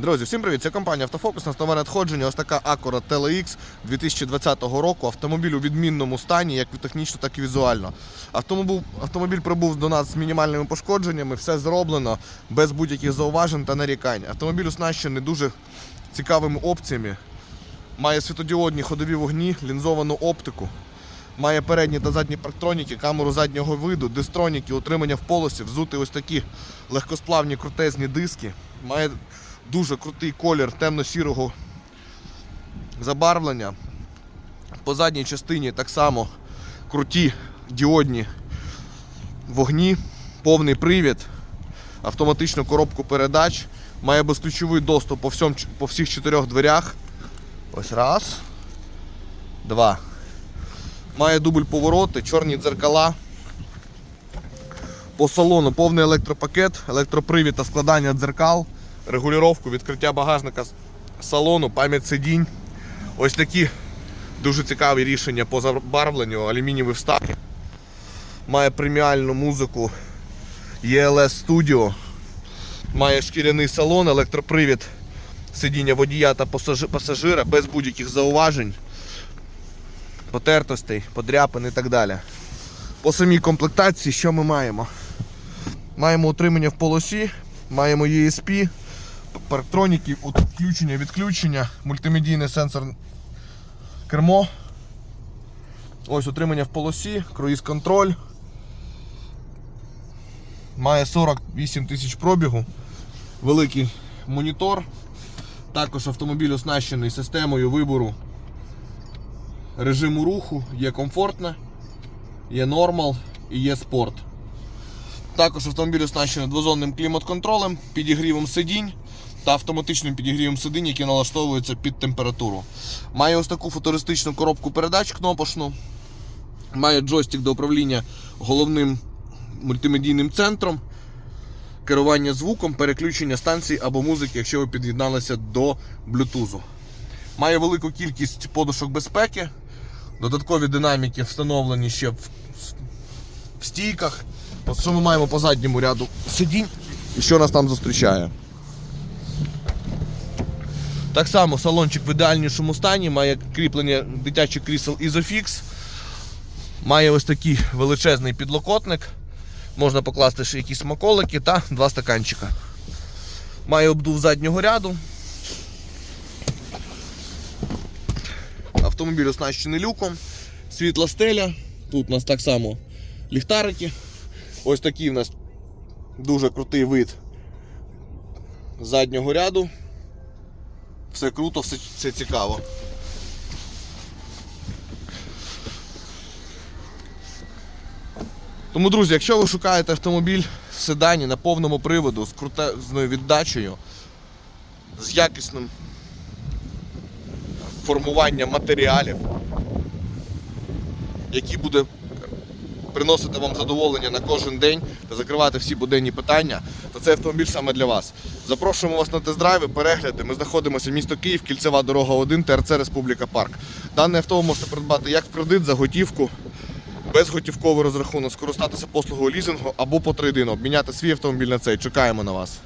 Друзі, всім привіт! Це компанія Автофокус. Настове надходження. Ось така Acura TLX 2020 року. Автомобіль у відмінному стані, як технічно, так і візуально. Автомобіль, автомобіль прибув до нас з мінімальними пошкодженнями, все зроблено без будь-яких зауважень та нарікань. Автомобіль оснащений дуже цікавими опціями. Має світодіодні ходові вогні, лінзовану оптику. Має передні та задні парктроніки, камеру заднього виду, дистроніки, утримання в полосі, взути ось такі легкосплавні крутезні диски. Має дуже крутий колір темно-сірого забарвлення. По задній частині так само круті діодні вогні, повний привід, автоматичну коробку передач, має безключовий доступ по, всьом, по всіх чотирьох дверях. Ось раз, два. Має дубль повороти, чорні дзеркала. По салону повний електропакет, електропривід та складання дзеркал, регулювання відкриття багажника салону, пам'ять сидінь. Ось такі дуже цікаві рішення по забарвленню, алюмінієві вставки. Має преміальну музику ELS Studio. Має шкіряний салон, електропривід сидіння водія та пасажира без будь-яких зауважень, потертостей, подряпин і так далі. По самій комплектації, що ми маємо? Маємо утримання в полосі, маємо ESP, парктроніки, от включення, відключення, мультимедійний сенсор кермо. Ось утримання в полосі, круїз контроль. Має 48 тисяч пробігу, великий монітор. Також автомобіль оснащений системою вибору режиму руху, є комфортне, є нормал і є спорт. Також автомобіль оснащений двозонним клімат-контролем, підігрівом сидінь та автоматичним підігрівом сидінь, які налаштовуються під температуру. Має ось таку футуристичну коробку передач кнопочну. Має джойстик до управління головним мультимедійним центром, керування звуком, переключення станцій або музики, якщо ви під'єдналися до Bluetooth. Має велику кількість подушок безпеки, додаткові динаміки встановлені ще в в стійках. Що ми маємо по задньому ряду сидінь і що нас там зустрічає. Так само салончик в ідеальнішому стані, має кріплення дитячих крісел Isofix. Має ось такий величезний підлокотник. Можна покласти ще якісь смаколики та два стаканчика. Має обдув заднього ряду. Автомобіль оснащений люком, світла стеля. Тут у нас так само ліхтарики. Ось такий у нас дуже крутий вид заднього ряду. Все круто, все, все цікаво. Тому, друзі, якщо ви шукаєте автомобіль в седані на повному приводу з крутезною віддачею, з якісним формуванням матеріалів, який буде приносити вам задоволення на кожен день та закривати всі буденні питання, то цей автомобіль саме для вас. Запрошуємо вас на тест-драйви, перегляди. Ми знаходимося в місто Київ, кільцева дорога 1, ТРЦ Республіка Парк. Дане авто ви можете придбати як в кредит за готівку, безготівковий розрахунок, скористатися послугою лізингу або по трейдину, обміняти свій автомобіль на цей. Чекаємо на вас.